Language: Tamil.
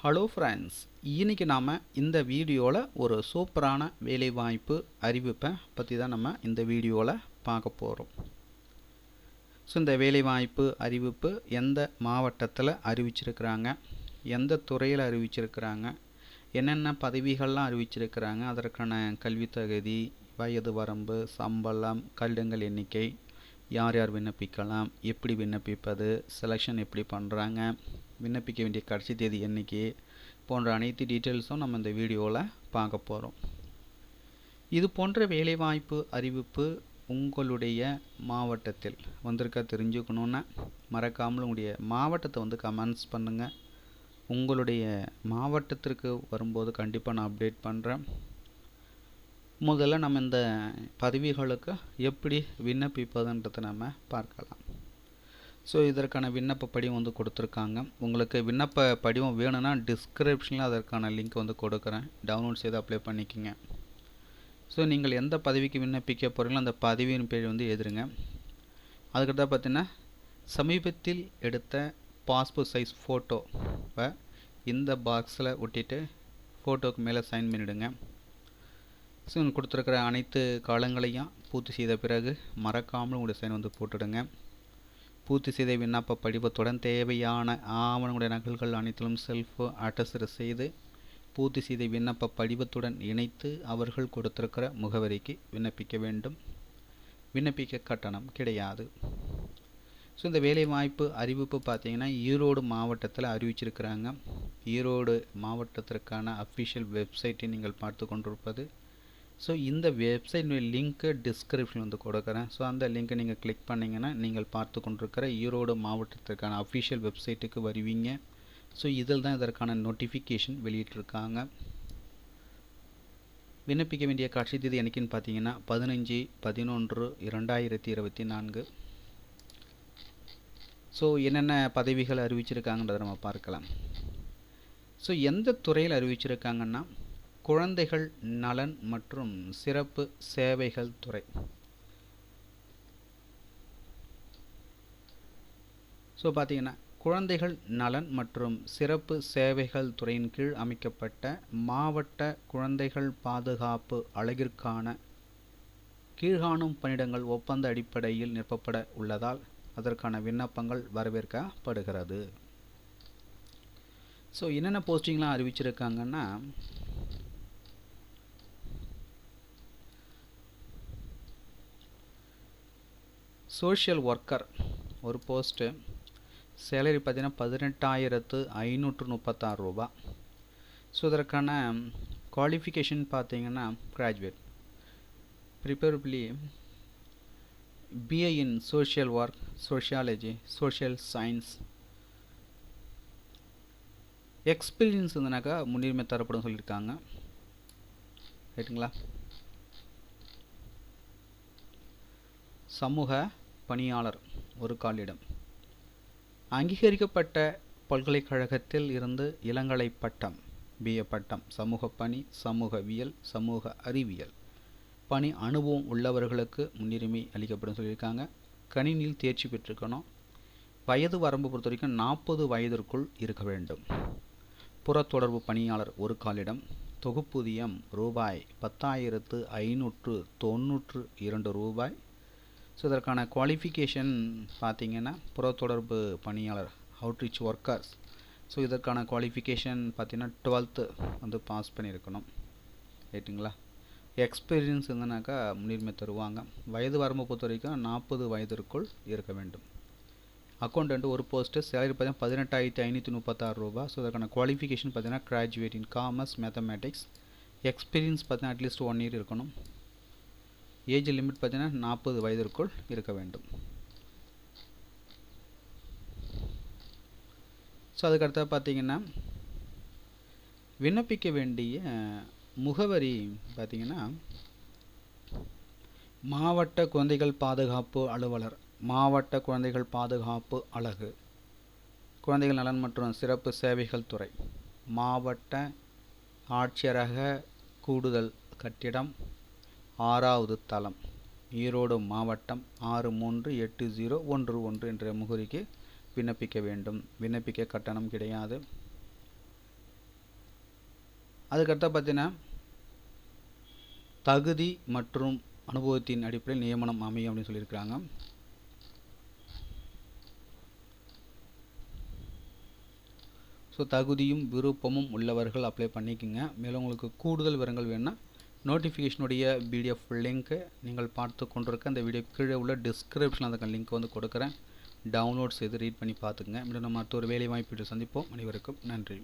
ஹலோ ஃப்ரெண்ட்ஸ் இன்றைக்கி நாம் இந்த வீடியோவில் ஒரு சூப்பரான வேலைவாய்ப்பு அறிவிப்பை பற்றி தான் நம்ம இந்த வீடியோவில் பார்க்க போகிறோம் ஸோ இந்த வேலைவாய்ப்பு அறிவிப்பு எந்த மாவட்டத்தில் அறிவிச்சிருக்கிறாங்க எந்த துறையில் அறிவிச்சிருக்கிறாங்க என்னென்ன பதவிகள்லாம் அறிவிச்சிருக்கிறாங்க அதற்கான கல்வி தகுதி வயது வரம்பு சம்பளம் கல்டங்கள் எண்ணிக்கை யார் யார் விண்ணப்பிக்கலாம் எப்படி விண்ணப்பிப்பது செலெக்ஷன் எப்படி பண்ணுறாங்க விண்ணப்பிக்க வேண்டிய கடைசி தேதி என்றைக்கு போன்ற அனைத்து டீட்டெயில்ஸும் நம்ம இந்த வீடியோவில் பார்க்க போகிறோம் இது போன்ற வேலைவாய்ப்பு அறிவிப்பு உங்களுடைய மாவட்டத்தில் வந்திருக்கா தெரிஞ்சுக்கணுன்னா மறக்காமல் உங்களுடைய மாவட்டத்தை வந்து கமெண்ட்ஸ் பண்ணுங்கள் உங்களுடைய மாவட்டத்திற்கு வரும்போது கண்டிப்பாக நான் அப்டேட் பண்ணுறேன் முதல்ல நம்ம இந்த பதவிகளுக்கு எப்படி விண்ணப்பிப்பதுன்றதை நம்ம பார்க்கலாம். ஸோ இதற்கான விண்ணப்ப படிவம் வந்து கொடுத்துருக்காங்க. உங்களுக்கு விண்ணப்ப படிவம் வேணும்னா டிஸ்கிரிப்ஷனில் அதற்கான லிங்க் வந்து கொடுக்குறேன். டவுன்லோட் செய்து அப்ளை பண்ணிக்கோங்க. ஸோ நீங்கள் எந்த பதவிக்கு விண்ணப்பிக்க போகிறீங்களோ அந்த பதவியின் பேர் வந்து எழுதுருங்க. அதுக்கடுத்தா பார்த்தீங்கன்னா சமீபத்தில் எடுத்த பாஸ்போர்ட் சைஸ் ஃபோட்டோவை இந்த பாக்ஸில் ஒட்டிட்டு ஃபோட்டோவுக்கு மேலே சைன் பண்ணிவிடுங்க ஸோ கொடுத்துருக்கிற அனைத்து காலங்களையும் பூர்த்தி செய்த பிறகு மறக்காமல் உங்களுடைய சைன் வந்து போட்டுடுங்க. பூர்த்தி செய்த விண்ணப்ப படிவத்துடன் தேவையான ஆவணங்களுடைய நகல்கள் அனைத்திலும் செல்ஃப் அட்டஸ்டர் செய்து பூர்த்தி செய்த விண்ணப்ப படிவத்துடன் இணைத்து அவர்கள் கொடுத்திருக்கிற முகவரிக்கு விண்ணப்பிக்க வேண்டும். விண்ணப்பிக்க கட்டணம் கிடையாது. ஸோ இந்த வேலைவாய்ப்பு அறிவிப்பு பார்த்தீங்கன்னா ஈரோடு மாவட்டத்தில் அறிவிச்சிருக்கிறாங்க. ஈரோடு மாவட்டத்திற்கான அஃபிஷியல் வெப்சைட்டை நீங்கள் பார்த்து கொண்டிருப்பது ஸோ இந்த வெப்சைட் லிங்க்கு டிஸ்கிரிப்ஷன் வந்து கொடுக்குறேன். ஸோ அந்த லிங்க்கை நீங்கள் கிளிக் பண்ணிங்கன்னா நீங்கள் பார்த்து கொண்டிருக்கிற ஈரோடு மாவட்டத்திற்கான அஃபிஷியல் வெப்சைட்டுக்கு வருவீங்க. ஸோ இதில் தான் இதற்கான நோட்டிஃபிகேஷன் வெளியிட்டிருக்காங்க. விண்ணப்பிக்க வேண்டிய காட்சி தேதி என்னைக்குன்னு பார்த்தீங்கன்னா பதினஞ்சு பதினொன்று இரண்டாயிரத்தி இருபத்தி நான்கு. ஸோ என்னென்ன பதவிகள் அறிவிச்சிருக்காங்கன்றதை நம்ம பார்க்கலாம். ஸோ எந்த துறையில் அறிவிச்சிருக்காங்கன்னா குழந்தைகள் நலன் மற்றும் சிறப்பு சேவைகள் துறை. ஸோ பார்த்தீங்கன்னா குழந்தைகள் நலன் மற்றும் சிறப்பு சேவைகள் துறையின் கீழ் அமைக்கப்பட்ட மாவட்ட குழந்தைகள் பாதுகாப்பு அழகிற்கான கீழ்காணும் பணியிடங்கள் ஒப்பந்த அடிப்படையில் நிரப்பப்பட உள்ளதால் அதற்கான விண்ணப்பங்கள் வரவேற்கப்படுகிறது. ஸோ என்னென்ன போஸ்டிங்லாம் அறிவிச்சிருக்காங்கன்னா சோஷியல் ஒர்க்கர் ஒரு போஸ்ட்டு. சேலரி பார்த்திங்கன்னா பதினெட்டாயிரத்து ஐநூற்று முப்பத்தாறு ரூபா. ஸோ இதற்கான குவாலிஃபிகேஷன் பார்த்தீங்கன்னா graduate preferably BA in social work sociology social science experience இருந்தனாக்கா முன்னுரிமை தரப்படும் சொல்லியிருக்காங்க. ரைட்டுங்களா சமூக பணியாளர் ஒரு காலிடம். அங்கீகரிக்கப்பட்ட பல்கலைக்கழகத்தில் இருந்து இளங்கலை பட்டம் பிஏ பட்டம் சமூக பணி சமூகவியல் சமூக அறிவியல். பணி அனுபவம் உள்ளவர்களுக்கு முன்னுரிமை அளிக்கப்படும் சொல்லியிருக்காங்க. கணினியில் தேர்ச்சி பெற்றிருக்கணும். வயது வரம்பு பொறுத்த வரைக்கும் நாற்பது வயதிற்குள் இருக்க வேண்டும். புறத்தொடர்பு பணியாளர் ஒரு காலிடம். தொகுப்பூதியம் ரூபாய் பத்தாயிரத்து ஐநூற்று தொண்ணூற்று இரண்டு ரூபாய். ஸோ இதற்கான குவாலிஃபிகேஷன் பார்த்தீங்கன்னா புறத்தொடர்பு பணியாளர் அவுட்ரீச் ஒர்க்கர்ஸ் ஸோ இதற்கான குவாலிஃபிகேஷன் பார்த்தீங்கன்னா டுவெல்த்து வந்து பாஸ் பண்ணியிருக்கணும். ரைட்டுங்களா எக்ஸ்பீரியன்ஸ் இருந்தனாக்கா முன்னுரிமை தருவாங்க. வயது வரம்பு பொறுத்த வரைக்கும் நாற்பது வயதிற்குள் இருக்க வேண்டும். அக்கௌண்டன்ட் ஒரு போஸ்ட்டு சேலரி பார்த்தீங்கன்னா பதினெட்டாயிரத்தி ஐநூற்றி முப்பத்தாறு ரூபா. ஸோ அதற்கான குவாலிஃபிகேஷன் பார்த்தீங்கன்னா graduate in commerce mathematics experience பார்த்தீங்கன்னா அட்லீஸ்ட் ஒன் இயர் இருக்கணும். ஏஜ் லிமிட் பார்த்தீங்கன்னா நாற்பது வயதிற்குள் இருக்க வேண்டும். ஸோ அதுக்கடுத்த பார்த்தீங்கன்னா விண்ணப்பிக்க வேண்டிய முகவரி பார்த்திங்கன்னா மாவட்ட குழந்தைகள் பாதுகாப்பு அலுவலர் மாவட்ட குழந்தைகள் பாதுகாப்பு அலகு குழந்தைகள் நலன் மற்றும் சிறப்பு சேவைகள் துறை மாவட்ட ஆட்சியரக கூடுதல் கட்டிடம் ஆறாவது தளம் ஈரோடு மாவட்டம் ஆறு மூன்று எட்டு ஜீரோ ஒன்று ஒன்று என்ற முகவரிக்கு விண்ணப்பிக்க வேண்டும். விண்ணப்பிக்க கட்டணம் கிடையாது. அதுக்கடுத்த பார்த்தீங்கன்னா தகுதி மற்றும் அனுபவத்தின் அடிப்படையில் நியமனம் அமையும் அப்படின்னு சொல்லியிருக்கிறாங்க. ஸோ தகுதியும் விருப்பமும் உள்ளவர்கள் அப்ளை பண்ணிக்கோங்க. மேலும் உங்களுக்கு கூடுதல் விவரங்கள் வேணால் நோட்டிஃபிகேஷனுடைய பிடிஎஃப் லிங்க்கு நீங்கள் பார்த்து கொண்டிருக்க அந்த வீடியோ கீழே உள்ள டிஸ்கிரிப்ஷனில் அந்த லிங்க் வந்து கொடுக்குறேன். டவுன்லோட் செய்து ரீட் பண்ணி பார்த்துக்குங்க. மீண்டும் நம்ம மற்றொரு ஒரு வேலை வாய்ப்பீடு சந்திப்போம். அனைவருக்கும் நன்றி.